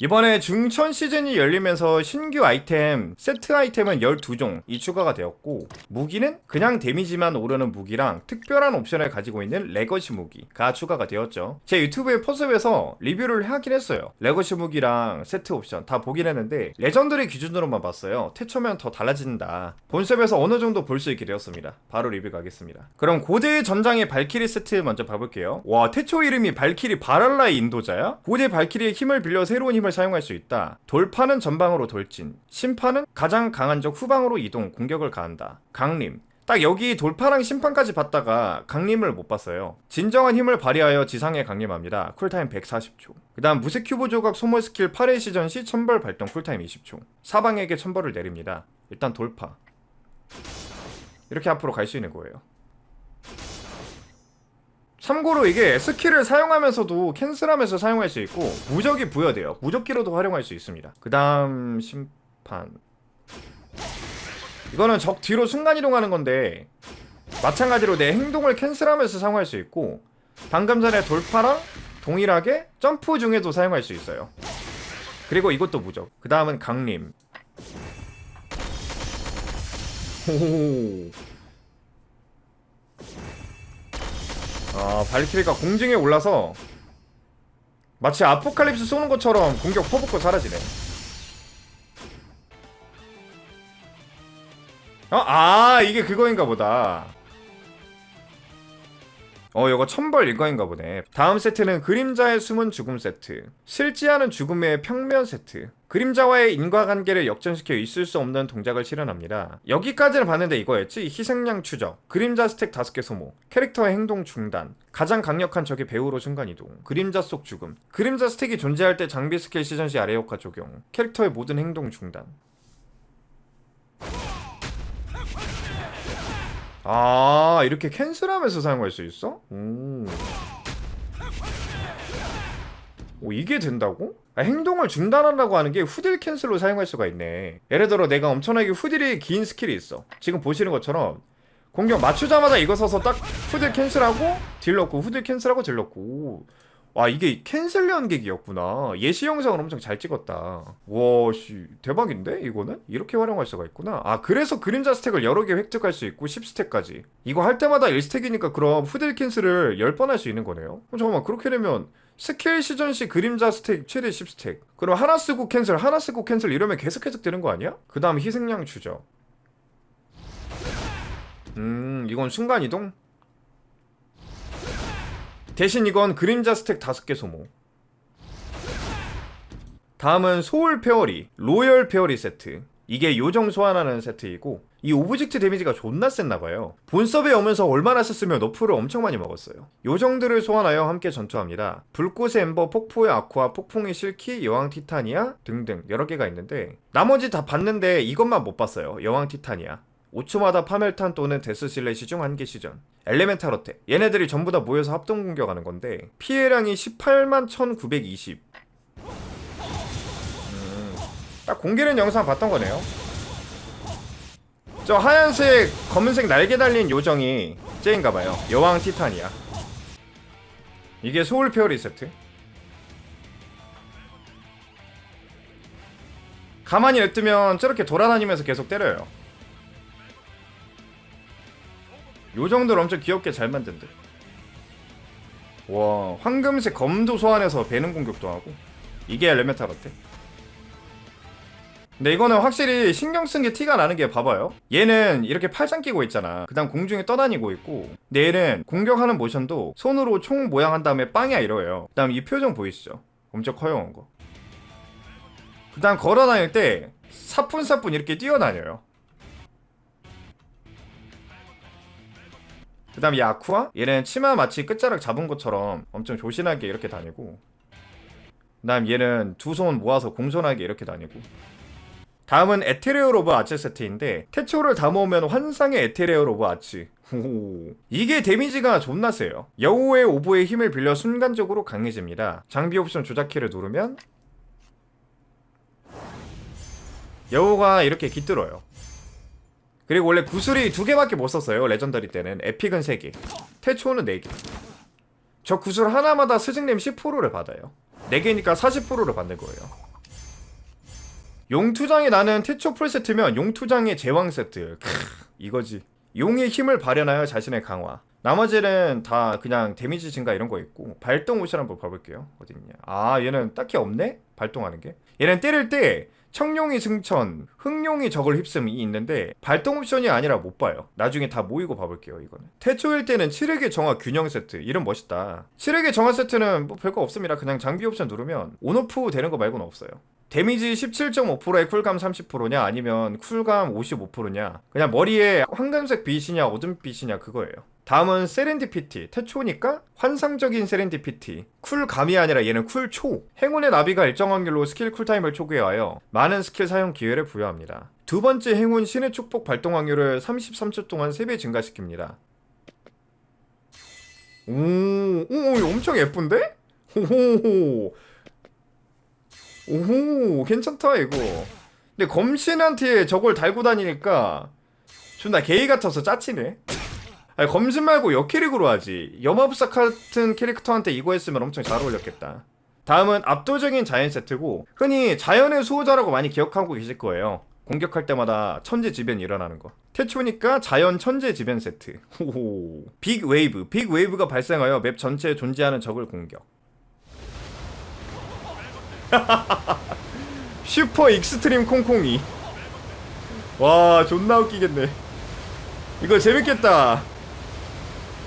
이번에 중천 시즌이 열리면서 신규 아이템, 세트 아이템은 12종이 추가가 되었고 무기는 그냥 데미지만 오르는 무기랑 특별한 옵션을 가지고 있는 레거시 무기가 추가가 되었죠. 제 유튜브의 포섭에서 리뷰를 하긴 했어요. 레거시 무기랑 세트 옵션 다 보긴 했는데 레전드리 기준으로만 봤어요. 태초면 더 달라진다. 본섭에서 어느 정도 볼 수 있게 되었습니다. 바로 리뷰 가겠습니다. 그럼 고대 전장의 발키리 세트 먼저 봐볼게요. 와 태초 이름이 발키리 바랄라의 인도자야? 고대 발키리의 힘을 빌려 새로운 힘을 사용할 수 있다. 돌파는 전방으로 돌진. 심판은 가장 강한 적 후방으로 이동, 공격을 가한다. 강림. 딱 여기 돌파랑 심판까지 봤다가 강림을 못 봤어요. 진정한 힘을 발휘하여 지상에 강림합니다. 쿨타임 140초. 그 다음 무색 큐브 조각 소모 스킬 8회 시전 시 천벌 발동 쿨타임 20초. 사방에게 천벌을 내립니다. 일단 돌파. 이렇게 앞으로 갈 수 있는 거예요. 참고로 이게 스킬을 사용하면서도 캔슬하면서 사용할 수 있고 무적이 부여돼요. 무적기로도 활용할 수 있습니다. 그 다음 심판 이거는 적 뒤로 순간 이동하는 건데 마찬가지로 내 행동을 캔슬하면서 사용할 수 있고 방금 전에 돌파랑 동일하게 점프 중에도 사용할 수 있어요. 그리고 이것도 무적. 그 다음은 강림. 오. 아 발키리가 공중에 올라서 마치 아포칼립스 쏘는 것처럼 공격 퍼붓고 사라지네. 어? 아 이게 그거인가 보다. 어 이거 천벌 이거인가 보네. 다음 세트는 그림자의 숨은 죽음 세트. 실지하는 죽음의 평면 세트. 그림자와의 인과관계를 역전시켜 있을 수 없는 동작을 실현합니다. 여기까지는 봤는데 이거였지? 희생양 추적, 그림자 스택 5개 소모, 캐릭터의 행동 중단, 가장 강력한 적의 배우로 순간이동, 그림자 속 죽음, 그림자 스택이 존재할 때 장비 스킬 시전 시 아래 효과 적용, 캐릭터의 모든 행동 중단. 아 이렇게 캔슬하면서 사용할 수 있어? 오. 오 이게 된다고? 아, 행동을 중단한다고 하는 게 후딜 캔슬로 사용할 수가 있네. 예를 들어 내가 엄청나게 후딜이 긴 스킬이 있어. 지금 보시는 것처럼 공격 맞추자마자 이거 써서 딱 후딜 캔슬하고 딜 넣고 후딜 캔슬하고 딜 넣고. 와 이게 캔슬 연객이었구나. 예시 영상을 엄청 잘 찍었다. 와씨 대박인데 이거는? 이렇게 활용할 수가 있구나. 아 그래서 그림자 스택을 여러 개 획득할 수 있고 10스택까지. 이거 할 때마다 1스택이니까 그럼 후딜 캔슬을 10번 할 수 있는 거네요? 그럼 잠깐만 그렇게 되면 스킬 시전 시 그림자 스택 최대 10스택 그럼 하나 쓰고 캔슬 하나 쓰고 캔슬 이러면 계속 계속 되는 거 아니야? 그 다음 희생양 추적 음 이건 순간이동? 대신 이건 그림자 스택 5개 소모 다음은 소울 페어리 로열 페어리 세트 이게 요정 소환하는 세트이고 이 오브젝트 데미지가 존나 셌나 봐요. 본섭에 오면서 얼마나 썼으면 너프를 엄청 많이 먹었어요. 요정들을 소환하여 함께 전투합니다. 불꽃의 엠버, 폭포의 아쿠아, 폭풍의 실키, 여왕 티타니아 등등 여러 개가 있는데 나머지 다 봤는데 이것만 못 봤어요. 여왕 티타니아. 5초마다 파멸탄 또는 데스 실레시 중 한 개 시전. 엘레멘탈 어택. 얘네들이 전부 다 모여서 합동 공격하는 건데 피해량이 18만 1920 딱 공개된 영상 봤던 거네요 저 하얀색 검은색 날개 달린 요정이 쟤인가봐요 여왕 티타니아 이게 소울 페어리 세트 가만히 냅두면 저렇게 돌아다니면서 계속 때려요 요정들 엄청 귀엽게 잘 만든데. 와, 황금색 검도 소환해서 배는 공격도 하고. 이게 엘레멘탈 같아. 근데 이거는 확실히 신경 쓴 게 티가 나는 게 봐봐요. 얘는 이렇게 팔짱 끼고 있잖아. 그 다음 공중에 떠다니고 있고. 근데 얘는 공격하는 모션도 손으로 총 모양 한 다음에 빵이야 이러요. 그 다음 이 표정 보이시죠? 엄청 커요, 거. 그 다음 걸어 다닐 때 사뿐사뿐 이렇게 뛰어다녀요. 그 다음 이 아쿠아? 얘는 치마 마치 끝자락 잡은 것처럼 엄청 조신하게 이렇게 다니고 그 다음 얘는 두 손 모아서 공손하게 이렇게 다니고 다음은 에테레오 로브 아치 세트인데 태초를 다 모으면 환상의 에테레오 로브 아치 오. 이게 데미지가 존나 세요 여우의 오보의 힘을 빌려 순간적으로 강해집니다 장비 옵션 조작키를 누르면 여우가 이렇게 깃들어요 그리고 원래 구슬이 두 개밖에 못 썼어요. 레전더리 때는 에픽은 세 개, 태초는 네 개. 저 구슬 하나마다 스승님 10%를 받아요. 네 개니까 40%를 받는 거예요. 용투장이 나는 태초 풀 세트면 용투장의 제왕 세트. 크, 이거지. 용의 힘을 발현하여 자신의 강화. 나머지는 다 그냥 데미지 증가 이런 거 있고 발동 옵션 한번 봐볼게요. 어딨냐? 아 얘는 딱히 없네? 발동하는 게. 얘는 때릴 때 청룡이 승천, 흑룡이 적을 휩음이 있는데 발동 옵션이 아니라 못 봐요. 나중에 다 모이고 봐볼게요. 이거는. 태초일 때는 7획의 정화 균형 세트. 이름 멋있다. 7획의 정화 세트는 뭐 별거 없습니다. 그냥 장비 옵션 누르면 온오프 되는 거 말고는 없어요. 데미지 17.5%에 쿨감 30%냐 아니면 쿨감 55%냐. 그냥 머리에 황금색 빛이냐 어둠 빛이냐 그거예요. 다음은 세렌디피티. 태초니까 환상적인 세렌디피티. 쿨감이 아니라 얘는 쿨초. 행운의 나비가 일정 확률로 스킬 쿨타임을 초기화하여 많은 스킬 사용 기회를 부여합니다. 두 번째 행운 신의 축복 발동 확률을 33초 동안 3배 증가시킵니다. 오, 오 이거 엄청 예쁜데? 호호호 오호 괜찮다 이거. 근데 검신한테 저걸 달고 다니니까 존나 게이 같아서 짜치네. 아니 검신 말고 역캐릭으로 하지. 염화부사 같은 캐릭터한테 이거 했으면 엄청 잘 어울렸겠다. 다음은 압도적인 자연 세트고 흔히 자연의 수호자라고 많이 기억하고 계실 거예요. 공격할 때마다 천재지변이 일어나는 거. 태초니까 자연 천재지변 세트. 호호. 빅 웨이브. 빅 웨이브가 발생하여 맵 전체에 존재하는 적을 공격 슈퍼 익스트림 콩콩이. 와 존나 웃기겠네. 이거 재밌겠다.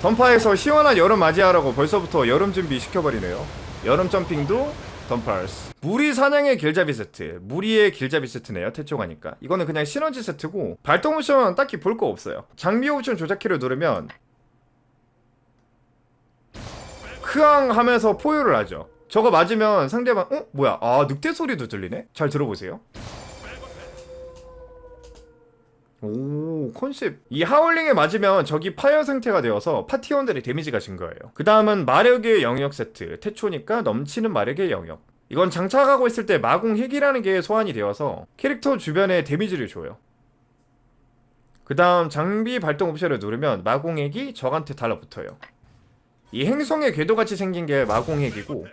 던파에서 시원한 여름 맞이하라고 벌써부터 여름 준비 시켜버리네요. 여름 점핑도 던파스. 무리 사냥의 길잡이 세트. 무리의 길잡이 세트네요 태초가니까. 이거는 그냥 시너지 세트고 발동 옵션 딱히 볼 거 없어요. 장비 옵션 조작키를 누르면 크앙 하면서 포효를 하죠 저거 맞으면 상대방 어? 뭐야? 아 늑대 소리도 들리네? 잘 들어보세요. 오 컨셉. 이 하울링에 맞으면 적이 파이어 상태가 되어서 파티원들의 데미지가 증가해요. 그 다음은 마력의 영역 세트. 태초니까 넘치는 마력의 영역. 이건 장착하고 있을 때 마공 핵이라는 게 소환이 되어서 캐릭터 주변에 데미지를 줘요. 그 다음 장비 발동 옵션을 누르면 마공핵이 적한테 달라붙어요 이 행성의 궤도같이 생긴 게 마공핵이고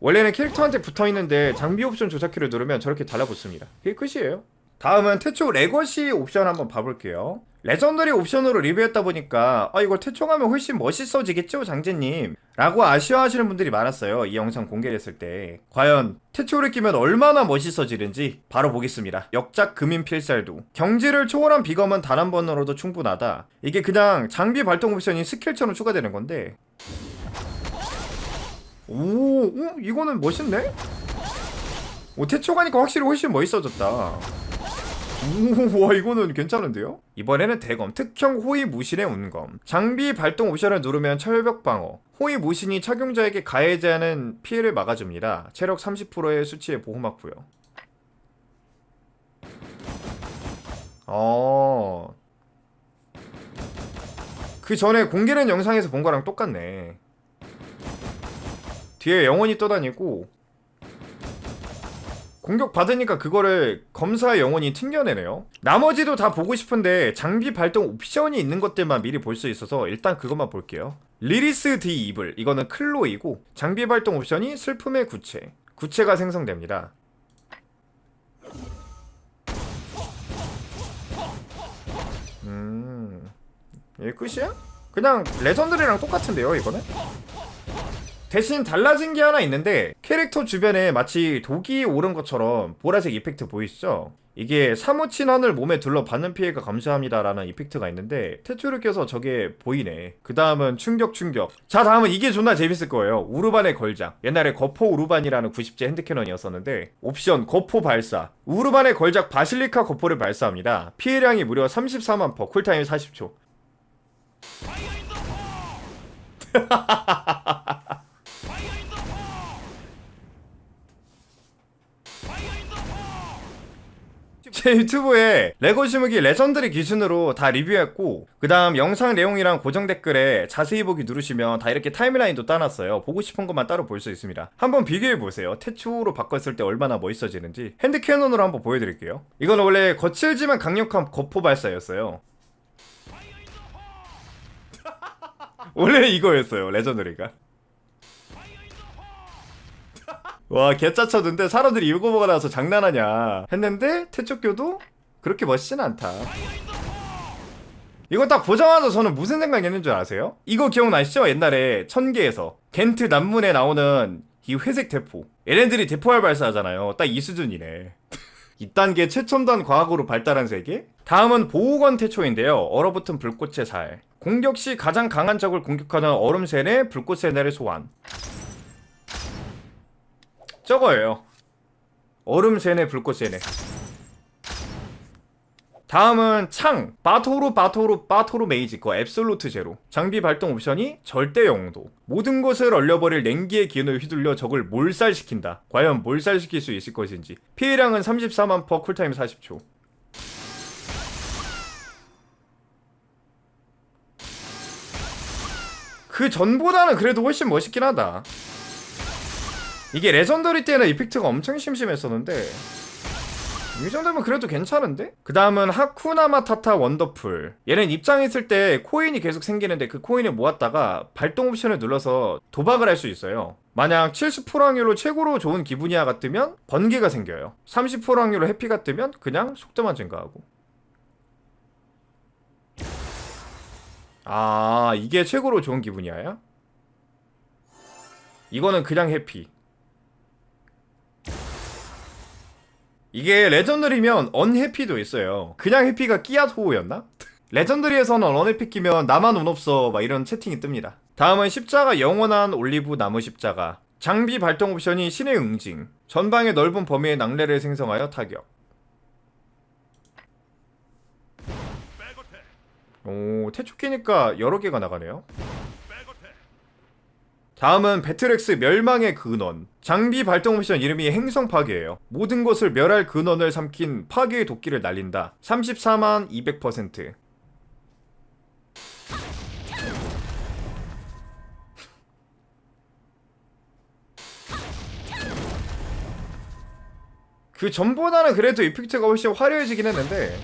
원래는 캐릭터한테 붙어있는데 장비 옵션 조작키를 누르면 저렇게 달라붙습니다. 그게 끝이에요. 다음은 태초 레거시 옵션 한번 봐볼게요. 레전더리 옵션으로 리뷰했다 보니까 아 이걸 태초가면 훨씬 멋있어지겠죠 장재님? 라고 아쉬워하시는 분들이 많았어요 이 영상 공개했을 때. 과연 태초를 끼면 얼마나 멋있어지는지 바로 보겠습니다. 역작 금인 필살도. 경지를 초월한 비검은 단 한 번으로도 충분하다. 이게 그냥 장비 발동 옵션이 스킬처럼 추가되는 건데 오, 오 이거는 멋있네? 오 태초 가니까 확실히 훨씬 멋있어졌다. 오, 와 이거는 괜찮은데요? 이번에는 대검 특형 호위 무신의 운검. 장비 발동 옵션을 누르면 철벽 방어. 호위 무신이 착용자에게 않은 피해를 막아줍니다. 체력 30%의 수치에 보호막 부여 어... 그 전에 공개된 영상에서 본 거랑 똑같네 뒤에 영원히 떠다니고 공격 받으니까 그거를 검사의 영혼이 튕겨내네요. 나머지도 다 보고 싶은데 장비 발동 옵션이 있는 것들만 미리 볼 수 있어서 일단 그것만 볼게요. 리리스 디 이블 이거는 클로이고 장비 발동 옵션이 슬픔의 구체 구체가 생성됩니다. 음, 얘 끝이야? 그냥 레전드리랑 똑같은데요 이거는? 대신 달라진 게 하나 있는데 캐릭터 주변에 마치 독이 오른 것처럼 보라색 이펙트 보이시죠? 이게 사무친 하늘 몸에 둘러 받는 피해가 감소합니다라는 이펙트가 있는데 태초를 껴서 저게 보이네. 그 다음은 충격 충격. 자 다음은 이게 존나 재밌을 거예요. 우르반의 걸작. 옛날에 거포 우르반이라는 90제 핸드캐논이었었는데 옵션 거포 발사. 우르반의 걸작 바실리카 거포를 발사합니다. 피해량이 무려 34만 퍼 쿨타임 40초 제 유튜브에 레고 시무기 레전드리 기준으로 다 리뷰했고 그 다음 영상 내용이랑 고정 댓글에 자세히 보기 누르시면 다 이렇게 타임라인도 따놨어요. 보고 싶은 것만 따로 볼 수 있습니다. 한번 비교해보세요. 태초로 바꿨을 때 얼마나 멋있어지는지. 핸드캐논으로 한번 보여드릴게요. 이건 원래 거칠지만 강력한 거포 발사였어요. 원래 이거였어요 레전드리가 와 개짜쳤는데 사람들이 이거 보고 나서 장난하냐 했는데 태초교도 그렇게 멋있진 않다 이거 딱 보자마자 저는 무슨 생각이 줄 아세요? 이거 기억나시죠? 옛날에 천계에서 겐트 남문에 나오는 이 회색 대포 얘네들이 대포알 발사하잖아요 딱 이 수준이네 이딴 게 최첨단 과학으로 발달한 세계? 다음은 보호건 태초인데요. 얼어붙은 불꽃의 살. 공격 시 가장 강한 적을 공격하는 얼음새의 불꽃 세네를 소환. 저거예요. 얼음 세네 불꽃 세네. 다음은 창. 바토르 바토르 바토르 메이지 거 앱솔루트 제로 장비 발동 옵션이 절대 영도. 모든 것을 얼려버릴 냉기의 기운을 휘둘려 적을 몰살시킨다. 과연 몰살시킬 수 있을 것인지. 피해량은 34만 퍼 쿨타임 40초. 그 전보다는 그래도 훨씬 멋있긴 하다 이게 레전더리 때는 이펙트가 엄청 심심했었는데 이 정도면 그래도 괜찮은데? 그 다음은 하쿠나마 타타 원더풀. 얘는 입장했을 때 코인이 계속 생기는데 그 코인을 모았다가 발동 옵션을 눌러서 도박을 할 수 있어요. 만약 70% 확률로 최고로 좋은 기분이야가 뜨면 번개가 생겨요. 30% 확률로 해피가 뜨면 그냥 속도만 증가하고. 아 이게 최고로 좋은 기분이야야? 이거는 그냥 해피 이게 레전더리면 언해피도 있어요. 그냥 해피가 끼앗 호우였나? 레전더리에서는 언해피 끼면 나만 운 없어 막 이런 채팅이 뜹니다. 다음은 십자가 영원한 올리브 나무 십자가. 장비 발동 옵션이 신의 응징. 전방의 넓은 범위의 낭래를 생성하여 타격. 오, 태초 끼니까 여러 개가 나가네요. 다음은 배틀엑스 멸망의 근원. 장비 발동 옵션 이름이 행성 파괴예요. 모든 것을 멸할 근원을 삼킨 파괴의 도끼를 날린다. 34만 200%. 그 전보다는 그래도 이펙트가 훨씬 화려해지긴 했는데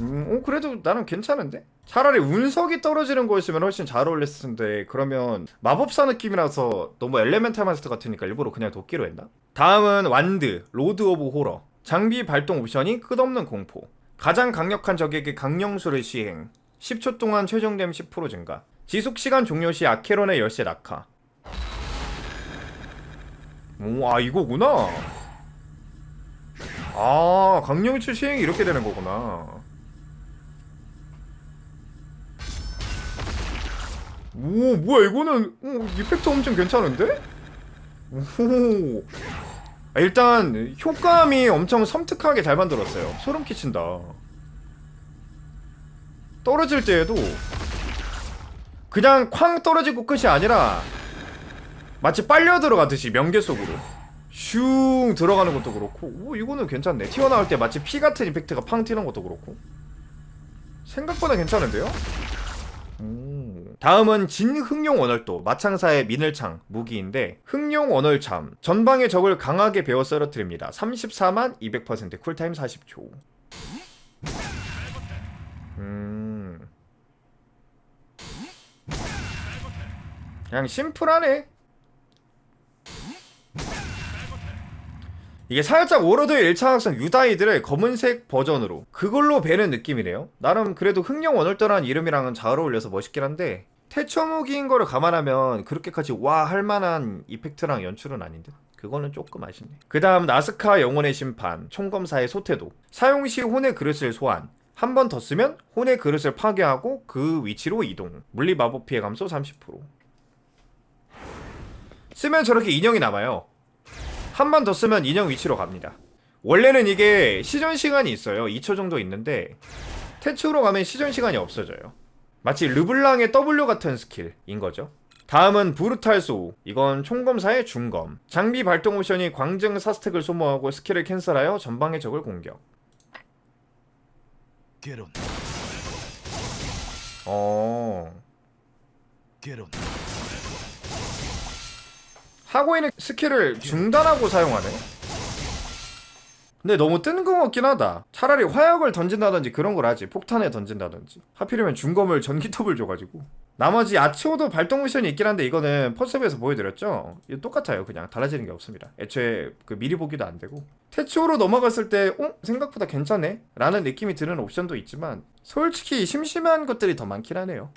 음, 어, 그래도 나는 괜찮은데? 차라리 운석이 떨어지는 거였으면 훨씬 잘 어울렸을 텐데, 그러면 마법사 느낌이라서 너무 엘레멘탈 마스터 같으니까 일부러 그냥 도끼로 했나? 다음은 완드, 로드 오브 호러. 장비 발동 옵션이 끝없는 공포. 가장 강력한 적에게 강령수를 시행. 10초 동안 최종됨 10% 증가. 지속 시간 종료 시 아케론의 열쇠 낙하. 오, 아, 이거구나. 아, 강령수 시행이 이렇게 되는 거구나. 오 뭐야 이거는 오, 이펙트 엄청 괜찮은데? 오. 아, 일단 효과음이 엄청 섬뜩하게 잘 만들었어요. 소름 끼친다. 떨어질 때에도 그냥 쾅 떨어지고 끝이 아니라 마치 빨려 들어가듯이 명계 속으로 슝 들어가는 것도 그렇고 오 이거는 괜찮네. 튀어나올 때 마치 피 같은 이펙트가 팡 튀는 것도 그렇고. 생각보다 괜찮은데요? 다음은 진흥룡 원월도 마창사의 미늘창 무기인데 흥룡 원월참 전방의 적을 강하게 베어 쓰러뜨립니다. 34만 200% 쿨타임 40초. 음. 그냥 심플하네. 이게 살짝 워로드의 1차 학생 유다이들의 검은색 버전으로 그걸로 배는 느낌이네요. 나름 그래도 흥룡 원월도라는 이름이랑은 잘 어울려서 멋있긴 한데 태초무기인 거를 감안하면 그렇게까지 와 할만한 이펙트랑 연출은 아닌데? 그거는 조금 아쉽네. 그 다음 나스카 영혼의 심판 총검사의 소태도. 사용 시 혼의 그릇을 소환. 한 번 더 쓰면 혼의 그릇을 파괴하고 그 위치로 이동. 물리 마법 피해 감소 30% 쓰면 저렇게 인형이 남아요. 한 번 더 쓰면 인형 위치로 갑니다. 원래는 이게 시전 시간이 있어요. 2초 정도 있는데 태초로 가면 시전 시간이 없어져요 마치 르블랑의 W 같은 스킬인 거죠. 다음은 브루탈소. 이건 총검사의 중검. 장비 발동 옵션이 광증 사스택을 소모하고 스킬을 캔슬하여 전방의 적을 공격. 어. 하고 있는 스킬을 중단하고 사용하네. 근데 너무 뜬금없긴 하다. 차라리 화약을 던진다든지 그런 걸 하지. 폭탄에 던진다든지. 하필이면 중검을 전기톱을 줘가지고. 나머지 아치오도 발동 미션이 있긴 한데 이거는 퍼셉에서 보여드렸죠. 이거 똑같아요. 그냥 달라지는 게 없습니다. 애초에 그 미리 보기도 안 되고 태초로 넘어갔을 때 어? 생각보다 괜찮네? 라는 느낌이 드는 옵션도 있지만 솔직히 심심한 것들이 더 많긴 하네요.